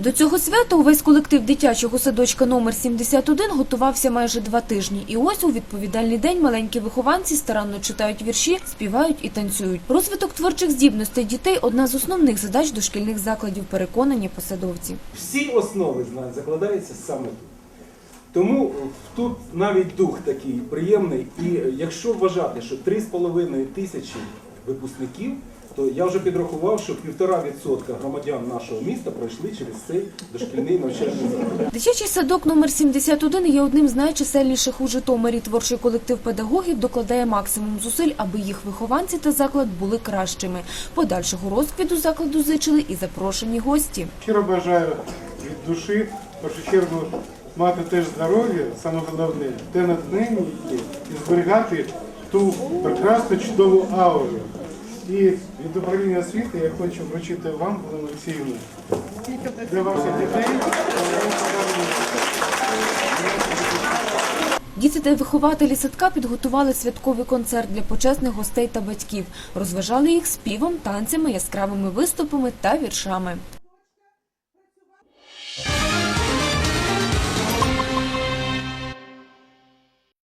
До цього свята увесь колектив дитячого садочка номер 71 готувався майже два тижні. І ось у відповідальний день маленькі вихованці старанно читають вірші, співають і танцюють. Розвиток творчих здібностей дітей одна з основних задач дошкільних закладів, переконані посадовці. Всі основи знань закладаються саме тут. Тому тут навіть дух такий приємний. І якщо вважати, що 3,5 тисячі випускників, то я вже підрахував, що півтора відсотка громадян нашого міста пройшли через цей дошкільний навчальний заклад. Дитячий садок номер 71 є одним з найчисельніших у Житомирі. Творчий колектив педагогів докладає максимум зусиль, аби їх вихованці та заклад були кращими. Подальшого розквіту закладу зичили і запрошені гості. Щиро бажаю від душі, в першу чергу, мати теж здоров'я, саме головне, те натхнення і зберігати ту прекрасну чудову ауру. І від управління освіти я хочу вручити вам, Олена Олексіївна, для ваших дітей. Діти та вихователі садка підготували святковий концерт для почесних гостей та батьків. Розважали їх співом, танцями, яскравими виступами та віршами.